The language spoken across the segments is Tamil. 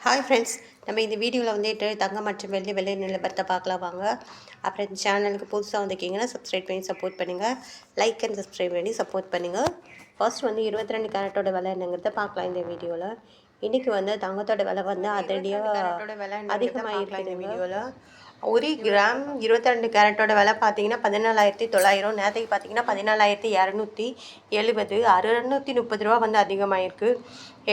ஹாய் ஃப்ரெண்ட்ஸ் நம்ம இந்த வீடியோவில் வந்துட்டு தங்கம் மற்றும் வெள்ளி வெள்ளை நிலவரத்தை பார்க்கலாம் வாங்க. அப்புறம் இந்த சேனலுக்கு புதுசாக வந்திருக்கீங்கன்னா சப்ஸ்கிரைப் பண்ணி சப்போர்ட் பண்ணுங்கள் லைக் அண்ட் சப்ஸ்கிரைப் பண்ணி சப்போர்ட் பண்ணுங்கள் ஃபர்ஸ்ட் வந்து இருபத்தி ரெண்டு கேரட்டோட விலை என்னங்கிறத பார்க்கலாம் இந்த வீடியோவில் இன்றைக்கி வந்து தங்கத்தோட விலை வந்து அதிரடியாக அதிகமாக இருக்குது இந்த வீடியோவில் ஒரு கிராம் இருபத்தி ரெண்டு கேரட்டோட விலை பார்த்தீங்கன்னா பதினாலாயிரத்தி தொள்ளாயிரம். நேரத்துக்கு பார்த்தீங்கன்னா பதினாலாயிரத்தி இரநூத்தி எழுபது. அறுநூற்றி முப்பது ரூபா வந்து அதிகமாகிருக்கு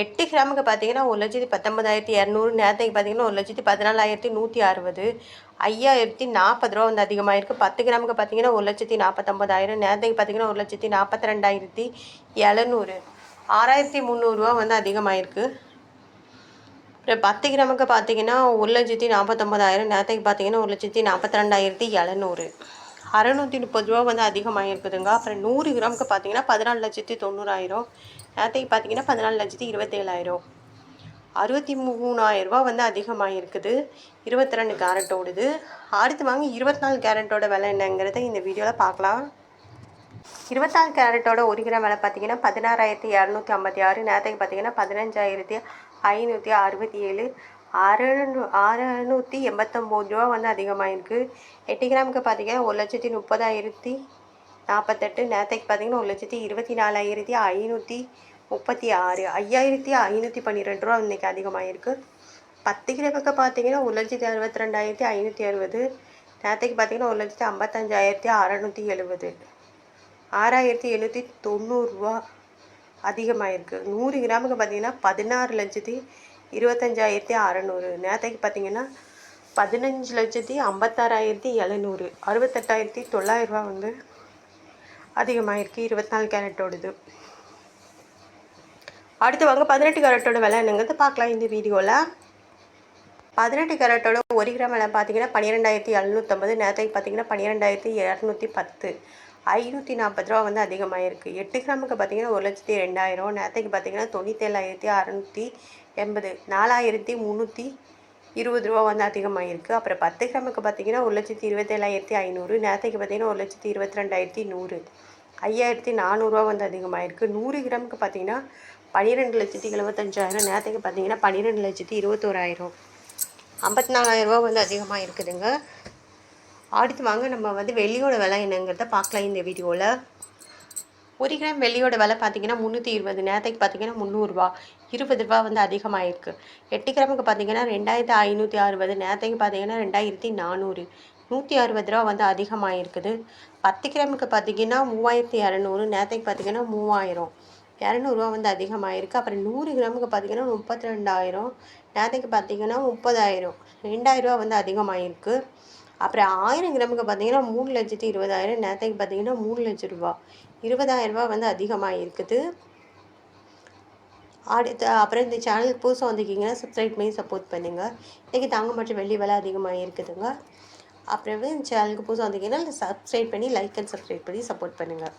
எட்டு கிராமுக்கு பார்த்தீங்கன்னா ஒரு லட்சத்தி பத்தொன்பதாயிரத்தி இரநூறு. நேரத்துக்கு பார்த்தீங்கன்னா ஒரு லட்சத்தி பதினாலாயிரத்தி நூற்றி அறுபது. ஐயாயிரத்தி நாற்பது ரூபா வந்து அதிகமாகிருக்கு பத்து கிராமுக்கு பார்த்தீங்கன்னா ஒரு லட்சத்தி நாற்பத்தொம்பதாயிரம் நேரத்துக்கு பார்த்தீங்கன்னா ஒரு லட்சத்தி நாற்பத்தி ரெண்டாயிரத்தி எழுநூறு. ஆறாயிரத்தி முந்நூறுரூவா வந்து அதிகமாகிருக்கு அப்புறம் பத்து கிராமுக்கு பார்த்தீங்கன்னா ஒரு லட்சத்தி நாற்பத்தொம்பதாயிரம் நேரத்துக்கு பார்த்தீங்கன்னா ஒரு லட்சத்தி நாற்பத்தி ரெண்டாயிரத்தி எழுநூறு. அறநூற்றி முப்பது ரூபா வந்து அதிகமாக இருக்குதுங்க அப்புறம் நூறு கிராமுக்கு பார்த்தீங்கன்னா பதினாலு லட்சத்தி தொண்ணூறாயிரம். நேரத்துக்கு பார்த்தீங்கன்னா பதினாலு லட்சத்தி இருபத்தேழாயிரம். அறுபத்தி மூணாயிரம் ரூபா வந்து அதிகமாக இருக்குது இருபத்தி ரெண்டு கேரட்டோடுது. அடுத்து வாங்க இருபத்தி நாலு கேரட்டோட விலை என்னங்கிறத இந்த வீடியோவில் பார்க்கலாம். இருபத்தாறு கேரட்டோட ஒரு கிராம் விலை பார்த்தீங்கன்னா பதினாறாயிரத்தி இரநூத்தி ஐம்பத்தி ஆறு நேரத்துக்கு பார்த்தீங்கன்னா பதினஞ்சாயிரத்தி ஐநூற்றி அறுபத்தி ஏழு அறநூ அறநூற்றி எண்பத்தொம்போது ரூபா வந்து அதிகமாகிருக்கு எட்டு கிராமுக்கு பார்த்தீங்கன்னா ஒரு லட்சத்தி முப்பதாயிரத்தி நாற்பத்தெட்டு நேரத்துக்கு பார்த்தீங்கன்னா ஒரு லட்சத்தி இருபத்தி நாலாயிரத்தி ஐநூற்றி முப்பத்தி ஆறு ஐயாயிரத்தி ஐநூற்றி பன்னிரெண்டு ரூபா இன்றைக்கி அதிகமாகிருக்கு பத்து கிராமுக்கு பார்த்தீங்கன்னா ஒரு லட்சத்தி அறுபத்தி ரெண்டாயிரத்தி ஐநூற்றி அறுபது நேரத்துக்கு பார்த்தீங்கன்னா ஒரு லட்சத்தி ஐம்பத்தஞ்சாயிரத்தி அறநூற்றி எழுபது. ஆறாயிரத்தி எழுநூற்றி தொண்ணூறுரூவா அதிகமாகிருக்கு நூறு கிராமுக்கு பார்த்தீங்கன்னா பதினாறு லட்சத்தி இருபத்தஞ்சாயிரத்தி அறநூறு. நேரத்துக்கு பார்த்தீங்கன்னா பதினஞ்சு லட்சத்தி ஐம்பத்தாறாயிரத்தி எழுநூறு. அறுபத்தெட்டாயிரத்தி தொள்ளாயிரரூவா வந்து அதிகமாகிருக்கு இருபத்தி நாலு கேரட்டோடது. அடுத்து வாங்க பதினெட்டு கேரட்டோட விலை என்னங்கிறது பார்க்கலாம் இந்த வீடியோவில் பதினெட்டு கேரட்டோட ஒரு கிராம் விலை பார்த்தீங்கன்னா பன்னிரெண்டாயிரத்தி எழுநூற்றம்பது நேரத்துக்கு பார்த்தீங்கன்னா பன்னிரெண்டாயிரத்தி இரநூத்தி பத்து. ஐநூற்றி நாற்பது ரூபா வந்து அதிகமாகிருக்கு எட்டு கிராமுக்கு பார்த்தீங்கன்னா ஒரு லட்சத்தி ரெண்டாயிரம் நேரத்துக்கு பார்த்தீங்கன்னா தொண்ணூற்றேழாயிரத்தி அறநூற்றி எண்பது நாலாயிரத்தி முந்நூற்றி இருபது ரூபா வந்து அதிகமாகிருக்கு அப்புறம் பத்து கிராமுக்கு பார்த்தீங்கன்னா ஒரு லட்சத்தி இருபத்தேழாயிரத்தி ஐநூறு நேரத்துக்கு பார்த்தீங்கன்னா ஒரு லட்சத்தி இருபத்தி ரெண்டாயிரத்தி நூறு. ஐயாயிரத்தி நானூறுரூவா வந்து அதிகமாகிருக்கு நூறு கிராமுக்கு பார்த்தீங்கன்னா பன்னிரெண்டு லட்சத்தி எழுபத்தஞ்சாயிரம் நேரத்துக்கு பார்த்தீங்கன்னா பன்னிரெண்டு லட்சத்தி இருபத்தோராயிரம். ஐம்பத்தி நாலாயிரரூபா வந்து அதிகமாக இருக்குதுங்க அடுத்து வாங்க. நம்ம வந்து வெள்ளியோட விலை என்னங்கிறத பார்க்கலாம் இந்த வீடியோவில் ஒரு கிராம் வெள்ளியோட விலை பார்த்தீங்கன்னா முந்நூற்றி இருபது நேரத்துக்கு பார்த்தீங்கன்னா முந்நூறுரூவா இருபது ரூபா வந்து அதிகமாகிருக்கு எட்டு கிராமுக்கு பார்த்தீங்கன்னா ரெண்டாயிரத்தி ஐநூற்றி அறுபது நேரத்துக்கு பார்த்தீங்கன்னா ரெண்டாயிரத்தி நானூறு. நூற்றி அறுபது ரூபா வந்து அதிகமாகிருக்குது பத்து கிராமுக்கு பார்த்தீங்கன்னா மூவாயிரத்தி இரநூறு நேரத்துக்கு பார்த்தீங்கன்னா மூவாயிரம். இரநூறுவா வந்து அதிகமாகிருக்கு அப்புறம் நூறு கிராமுக்கு பார்த்தீங்கன்னா முப்பத்தி ரெண்டாயிரம் நேரத்துக்கு பார்த்தீங்கன்னா முப்பதாயிரம். ரெண்டாயிரரூவா வந்து அதிகமாகிருக்கு அப்புறம் ஆயிரம் கிராமுக்கு பார்த்தீங்கன்னா மூணு லட்சத்து இருபதாயிரம் நேரத்துக்கு பார்த்தீங்கன்னா மூணு லட்ச ரூபா. இருபதாயிரம் ரூபா வந்து அதிகமாக இருக்குது. அடுத்து அப்புறம் இந்த சேனலுக்கு புதுசாக வந்திருக்கீங்கன்னா சப்ஸ்கிரைப் பண்ணி சப்போர்ட் பண்ணுங்கள் இன்றைக்கி தாங்க மற்றும் வெள்ளி விலை அதிகமாக இருக்குதுங்க. அப்புறம் இந்த சேனலுக்கு புதுசாக வந்திருக்கீங்கன்னா சப்ஸ்கிரைப் பண்ணி லைக் அண்ட் சப்ஸ்கிரைப் பண்ணி சப்போர்ட் பண்ணுங்கள்